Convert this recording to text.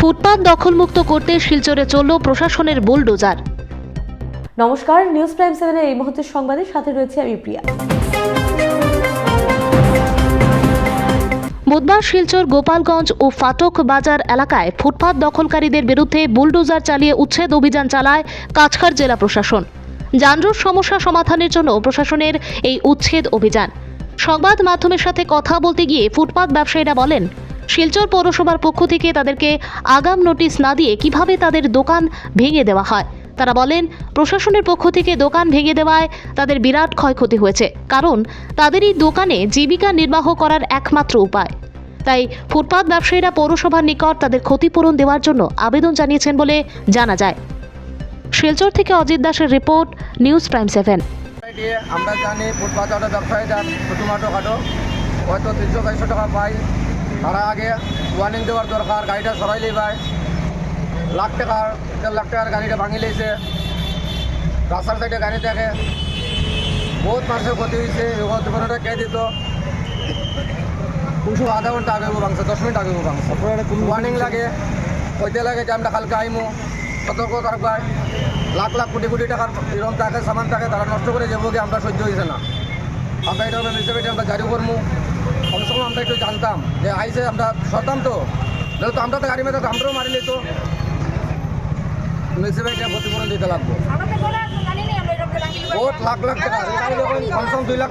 ফুটপাত দখলমুক্ত করতে শিলচরে চলল প্রশাসনের বুলডোজার। নমস্কার নিউজ প্রাইম সেভেনের এই মুহূর্তের সংবাদের সাথে রয়েছে আমি প্রিয়া। বুধবার শিলচর গোপালগঞ্জ ও ফাটক বাজার এলাকায় ফুটপাত দখলকারীদের বিরুদ্ধে বুলডোজার চালিয়ে উচ্ছেদ অভিযান চালায় কাছাড় জেলা প্রশাসন। যানজট সমস্যা সমাধানের জন্য প্রশাসনের এই উচ্ছেদ অভিযান। সংবাদ মাধ্যমের সাথে কথা বলতে গিয়ে ফুটপাত ব্যবসায়ীরা বলেন শিলচর পৌরসভার পক্ষ থেকে তাদেরকে আগাম নোটিশ না দিয়ে কীভাবে তাদের দোকান ভেঙে দেওয়া হয়? তারা বলেন, প্রশাসনের পক্ষ থেকে দোকান ভেঙে দেওয়ায় তাদের বিরাট ক্ষয়ক্ষতি হয়েছে, কারণ তাদের এই দোকানে জীবিকা নির্বাহ করার একমাত্র উপায়। তাই ফুটপাত ব্যবসায়ীরা পৌরসভার নিকট তাদের ক্ষতিপূরণ দেওয়ার জন্য আবেদন জানিয়েছেন বলে জানা যায়। শিলচর থেকে অজিত দাসের রিপোর্ট, নিউজ প্রাইম সেভেন। আমরা জানি ফুটপাথ ব্যবসায়ীরা ছোটোমাটো খাটো, হয়তো তিনশো চারশো টাকা পাই। তারা আগে ওয়ার্নিং দেওয়ার দরকার গাড়িটা সরাইলেই পায় লাখ টাকার দেড় লাখ টাকার গাড়িটা ভাঙি লেছে রাস্তার সাইডে গাড়ি থাকে বহুত মানুষের ক্ষতি হয়েছে দোকানটা কে দিত? দুশো আধা ঘণ্টা আগে ভাঙছে দশ মিনিট আগে ভাঙছে। ওয়ার্নিং লাগে। কইতে লাগে যে আমরা কালকে আইমু। সতর্ক থাকবায় লাখ লাখ কোটি কোটি টাকার এরকম থাকে সামান থাকে তারা নষ্ট করে যাব কি আমরা সহ্য হয়েছে না। আমরা এটা মিউনিসিপ্যালিটি আমরা জারি করব আমরা একটু জানতাম যে আইসে আমরা সরতাম তো। তো আমরা তো গাড়ি মেয়ে আমরাও মারিলে তো মিউনিসিপ্যালিটি ক্ষতিপূরণ দিতে লাগবো। বহুত লাখ লাখ টাকা। দুই লাখ